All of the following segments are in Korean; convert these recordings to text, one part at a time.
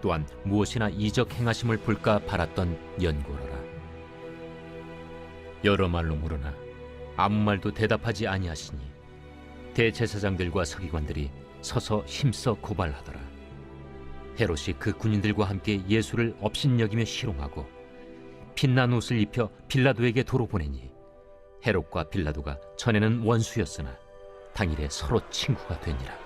또한 무엇이나 이적 행하심을 볼까 바랐던 연고로라 여러 말로 물으나 아무 말도 대답하지 아니하시니 대제사장들과 서기관들이 서서 힘써 고발하더라. 헤롯이 그 군인들과 함께 예수를 업신여기며 희롱하고 빛난 옷을 입혀 빌라도에게 도로 보내니 헤롯과 빌라도가 전에는 원수였으나 당일에 서로 친구가 되니라.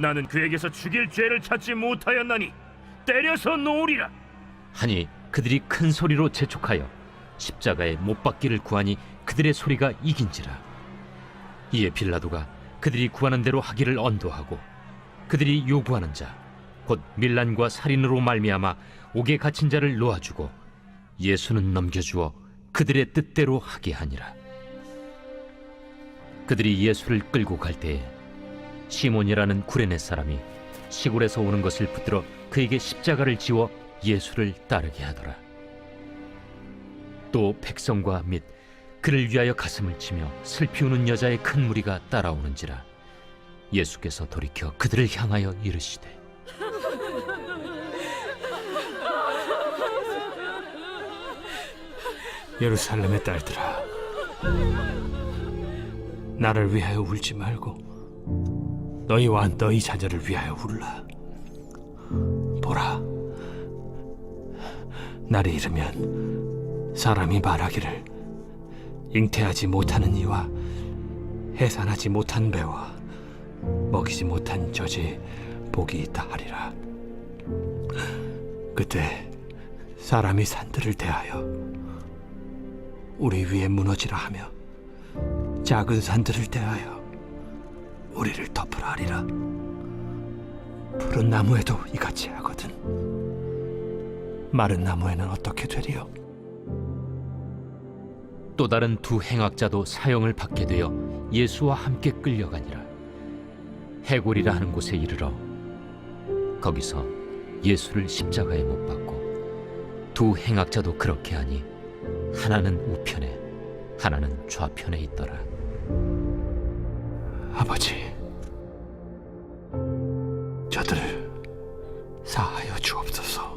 나는 그에게서 죽일 죄를 찾지 못하였나니 때려서 놓으리라. 하니 그들이 큰 소리로 재촉하여 십자가에 못 박기를 구하니 그들의 소리가 이긴지라. 이에 빌라도가 그들이 구하는 대로 하기를 언도하고 그들이 요구하는 자 곧 밀란과 살인으로 말미암아 옥에 갇힌 자를 놓아주고 예수는 넘겨주어 그들의 뜻대로 하게 하니라. 그들이 예수를 끌고 갈 때에 시몬이라는 구레네 사람이 시골에서 오는 것을 붙들어 그에게 십자가를 지워 예수를 따르게 하더라. 또 백성과 및 그를 위하여 가슴을 치며 슬피 우는 여자의 큰 무리가 따라오는지라 예수께서 돌이켜 그들을 향하여 이르시되 예루살렘의 딸들아, 나를 위하여 울지 말고 너희와 너희 자녀를 위하여 울라. 보라, 날이 이르면 사람이 말하기를 잉태하지 못하는 이와 해산하지 못한 배와 먹이지 못한 젖이 복이 있다 하리라. 그때 사람이 산들을 대하여 우리 위에 무너지라 하며 작은 산들을 대하여 우리를 덮으라 하리라. 푸른 나무에도 이같이 하거든. 마른 나무에는 어떻게 되리요? 또 다른 두 행악자도 사형을 받게 되어 예수와 함께 끌려가니라. 해골이라 하는 곳에 이르러 거기서 예수를 십자가에 못 박고 두 행악자도 그렇게 하니 하나는 우편에 하나는 좌편에 있더라 아버지 저들을 사하여 주옵소서.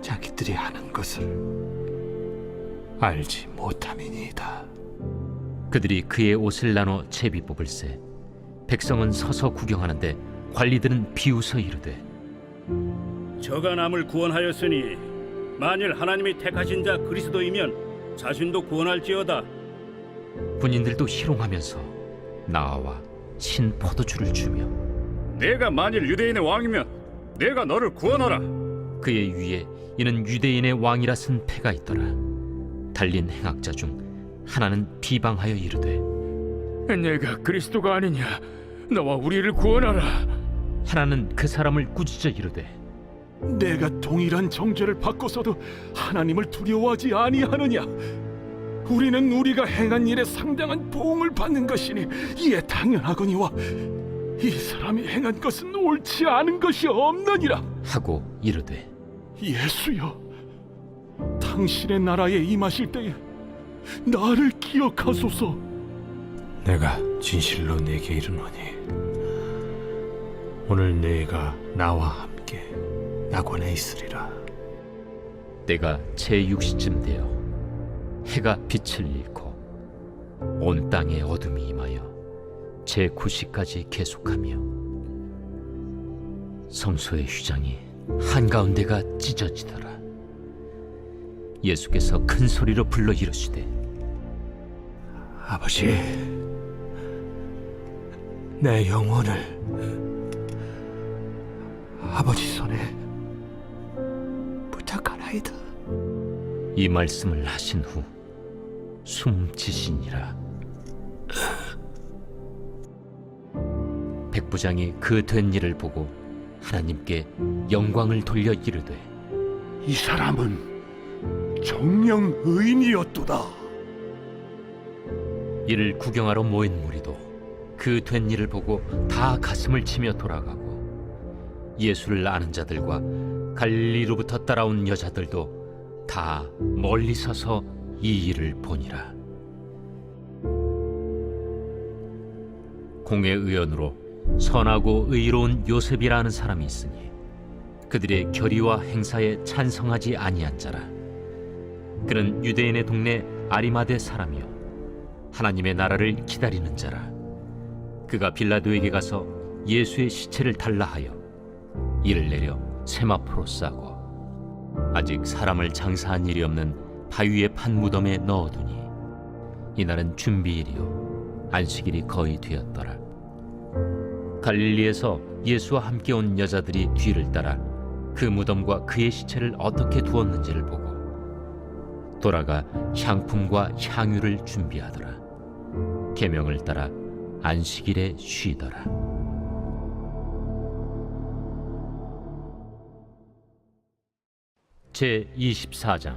자기들이 하는 것을 알지 못함이니이다. 그들이 그의 옷을 나눠 채비 뽑을세. 백성은 서서 구경하는데 관리들은 비웃어 이르되 저가 남을 구원하였으니 만일 하나님이 택하신 자 그리스도이면 자신도 구원할지어다. 군인들도 희롱하면서 나와 신 포도주를 주며 내가 만일 유대인의 왕이면 내가 너를 구원하라. 그의 위에 이는 유대인의 왕이라 쓴 패가 있더라 달린 행악자 중 하나는 비방하여 이르되 내가 그리스도가 아니냐? 너와 우리를 구원하라. 하나는 그 사람을 꾸짖어 이르되 내가 동일한 정죄를 받고서도 하나님을 두려워하지 아니하느냐? 우리는 우리가 행한 일에 상당한 보응을 받는 것이니 이에 당연하거니와 이 사람이 행한 것은 옳지 않은 것이 없느니라. 하고 이르되 예수여, 당신의 나라에 임하실 때에 나를 기억하소서. 내가 진실로 네게 이르노니 오늘 네가 나와 함께 낙원에 있으리라 때가 제6시쯤 되어 해가 빛을 잃고 온 땅에 어둠이 임하여 제 9시까지 계속하며 성소의 휘장이 한가운데가 찢어지더라. 예수께서 큰 소리로 불러 이르시되 아버지 내 영혼을 아버지 손에 부탁하나이다. 이 말씀을 하신 후 숨지시니라 백부장이 그 된 일을 보고 하나님께 영광을 돌려 이르되 이 사람은 정령 의인이었도다. 이를 구경하러 모인 무리도 그 된 일을 보고 다 가슴을 치며 돌아가고 예수를 아는 자들과 갈릴리로부터 따라온 여자들도 다 멀리 서서 이 일을 보니라. 공회 의원으로 선하고 의로운 요셉이라는 사람이 있으니 그들의 결의와 행사에 찬성하지 아니한 자라. 그는 유대인의 동네 아리마대 사람이요. 하나님의 나라를 기다리는 자라. 그가 빌라도에게 가서 예수의 시체를 달라 하여 이를 내려 세마포로 싸고 아직 사람을 장사한 일이 없는 바위의 판 무덤에 넣어두니 이날은 준비일이요 안식일이 거의 되었더라. 갈릴리에서 예수와 함께 온 여자들이 뒤를 따라 그 무덤과 그의 시체를 어떻게 두었는지를 보고 돌아가 향품과 향유를 준비하더라. 계명을 따라 안식일에 쉬더라. 제 24장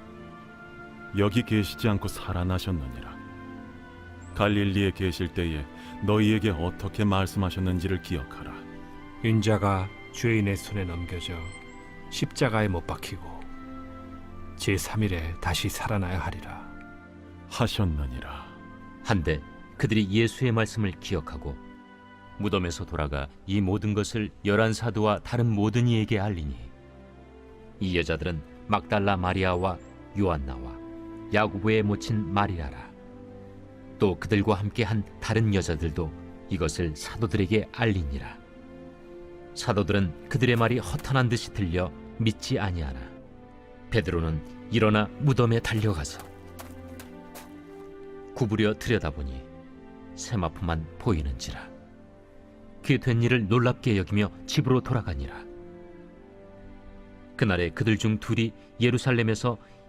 여기 계시지 않고 살아나셨느니라. 갈릴리에 계실 때에 너희에게 어떻게 말씀하셨는지를 기억하라. 인자가 죄인의 손에 넘겨져 십자가에 못 박히고 제 3일에 다시 살아나야 하리라 하셨느니라. 한데 그들이 예수의 말씀을 기억하고 무덤에서 돌아가 이 모든 것을 열한 사도와 다른 모든 이에게 알리니 이 여자들은 막달라 마리아와 요한나와 야고보의 모친 마리아라. 또 그들과 함께 한 다른 여자들도 이것을 사도들에게 알리니라. 사도들은 그들의 말이 허탄한 듯이 들려 믿지 아니하나 베드로는 일어나 무덤에 달려가서 구부려 들여다보니 세마포만 보이는지라. 그 된 일을 놀랍게 여기며 집으로 돌아가니라. 그날에 그들 중 둘이 예루살렘에서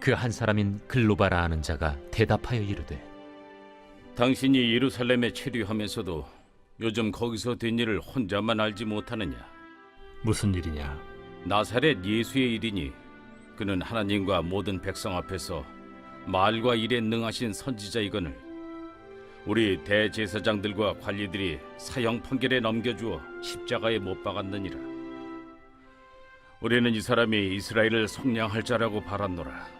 그 한 사람인 글로바라 하는 자가 대답하여 이르되 당신이 예루살렘에 체류하면서도 요즘 거기서 된 일을 혼자만 알지 못하느냐? 무슨 일이냐? 나사렛 예수의 일이니 그는 하나님과 모든 백성 앞에서 말과 일에 능하신 선지자이거늘. 우리 대제사장들과 관리들이 사형 판결에 넘겨주어 십자가에 못 박았느니라. 우리는 이 사람이 이스라엘을 속량할 자라고 바랐노라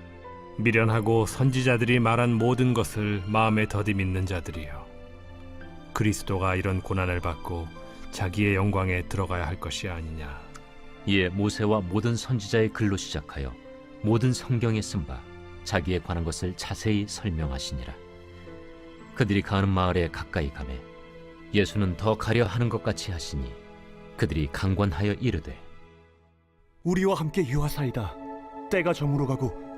미련하고 선지자들이 말한 모든 것을 마음에 더디 믿는 자들이요 그리스도가 이런 고난을 받고 자기의 영광에 들어가야 할 것이 아니냐 이에 모세와 모든 선지자의 글로 시작하여 모든 성경에 쓴 바 자기에 관한 것을 자세히 설명하시니라. 그들이 가는 마을에 가까이 가매 예수는 더 가려 하는 것 같이 하시니 그들이 강권하여 이르되 우리와 함께 유하사이다. 때가 저물어 가고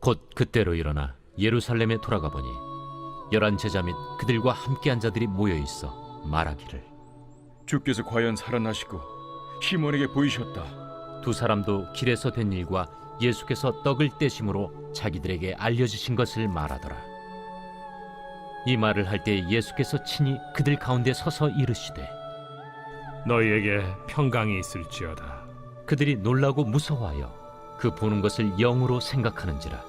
곧 그때로 일어나 예루살렘에 돌아가 보니 열한 제자 및 그들과 함께한 자들이 모여 있어 말하기를 주께서 과연 살아나시고 시몬에게 보이셨다. 두 사람도 길에서 된 일과 예수께서 떡을 떼심으로 자기들에게 알려주신 것을 말하더라. 이 말을 할 때 예수께서 친히 그들 가운데 서서 이르시되 너희에게 평강이 있을지어다 그들이 놀라고 무서워하여 그 보는 것을 영으로 생각하는지라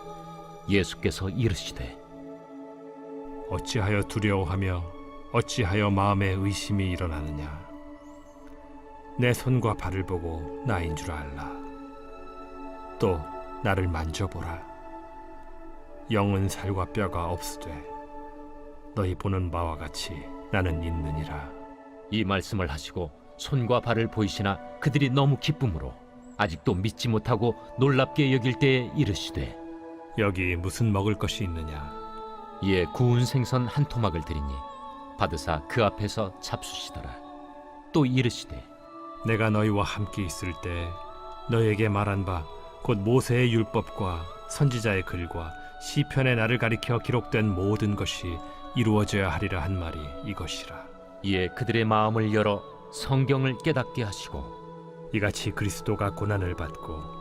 예수께서 이르시되 어찌하여 두려워하며 어찌하여 마음에 의심이 일어나느냐? 내 손과 발을 보고 나인 줄 알라. 또 나를 만져보라. 영은 살과 뼈가 없으되 너희 보는 바와 같이 나는 있느니라. 이 말씀을 하시고 손과 발을 보이시나 그들이 너무 기쁨으로 아직도 믿지 못하고 놀랍게 여길 때에 이르시되 여기 무슨 먹을 것이 있느냐? 이에 구운 생선 한 토막을 드리니 받으사 그 앞에서 잡수시더라. 또 이르시되 내가 너희와 함께 있을 때 너희에게 말한 바 곧 모세의 율법과 선지자의 글과 시편의 나를 가리켜 기록된 모든 것이 이루어져야 하리라 한 말이 이것이라. 이에 그들의 마음을 열어 성경을 깨닫게 하시고 이같이 그리스도가 고난을 받고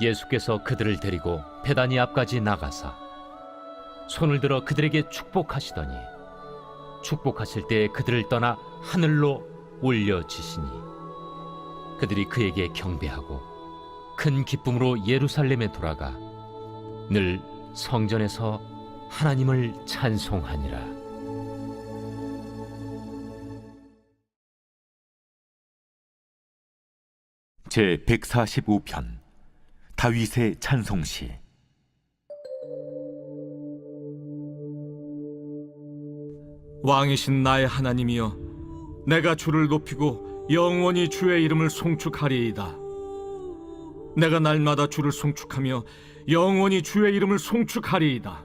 예수께서 그들을 데리고 베다니 앞까지 나가사 손을 들어 그들에게 축복하시더니 축복하실 때 그들을 떠나 하늘로 올려지시니 그들이 그에게 경배하고 큰 기쁨으로 예루살렘에 돌아가 늘 성전에서 하나님을 찬송하니라. 제 145편 다윗의 찬송시. 왕이신 나의 하나님이여 내가 주를 높이고 영원히 주의 이름을 송축하리이다. 내가 날마다 주를 송축하며 영원히 주의 이름을 송축하리이다.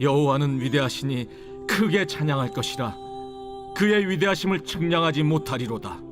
여호와는 위대하시니 크게 찬양할 것이라. 그의 위대하심을 측량하지 못하리로다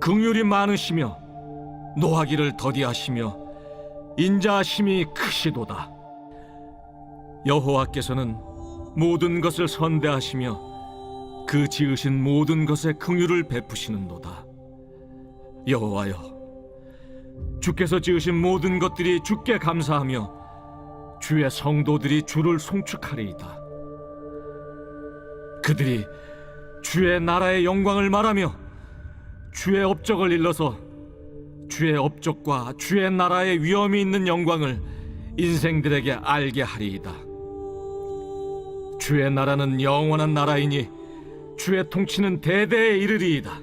긍휼이 많으시며 노하기를 더디하시며 인자하심이 크시도다. 여호와께서는 모든 것을 선대하시며 그 지으신 모든 것에 긍휼을 베푸시는도다. 여호와여, 주께서 지으신 모든 것들이 주께 감사하며 주의 성도들이 주를 송축하리이다. 그들이 주의 나라의 영광을 말하며 주의 업적을 일러서 주의 업적과 주의 나라의 위엄이 있는 영광을 인생들에게 알게 하리이다. 주의 나라는 영원한 나라이니 주의 통치는 대대에 이르리이다.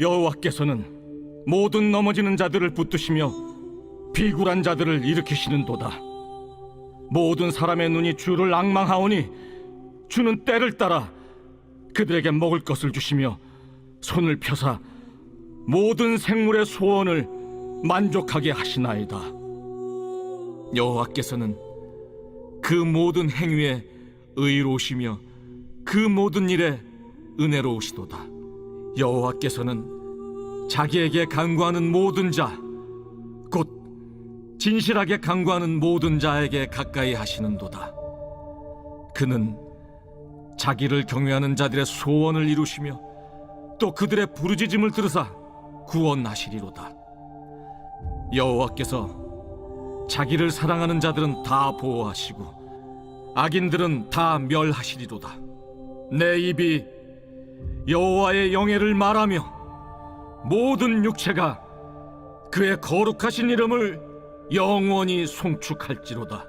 여호와께서는 모든 넘어지는 자들을 붙드시며 비굴한 자들을 일으키시는도다. 모든 사람의 눈이 주를 악망하오니 주는 때를 따라 그들에게 먹을 것을 주시며 손을 펴사 모든 생물의 소원을 만족하게 하시나이다. 여호와께서는 그 모든 행위에 의로우시며 그 모든 일에 은혜로우시도다. 여호와께서는 자기에게 간구하는 모든 자, 곧 진실하게 간구하는 모든 자에게 가까이 하시는도다. 그는 자기를 경외하는 자들의 소원을 이루시며 또 그들의 부르짖음을 들으사 구원하시리로다. 여호와께서 자기를 사랑하는 자들은 다 보호하시고 악인들은 다 멸하시리로다. 내 입이 여호와의 영예를 말하며 모든 육체가 그의 거룩하신 이름을 영원히 송축할지로다.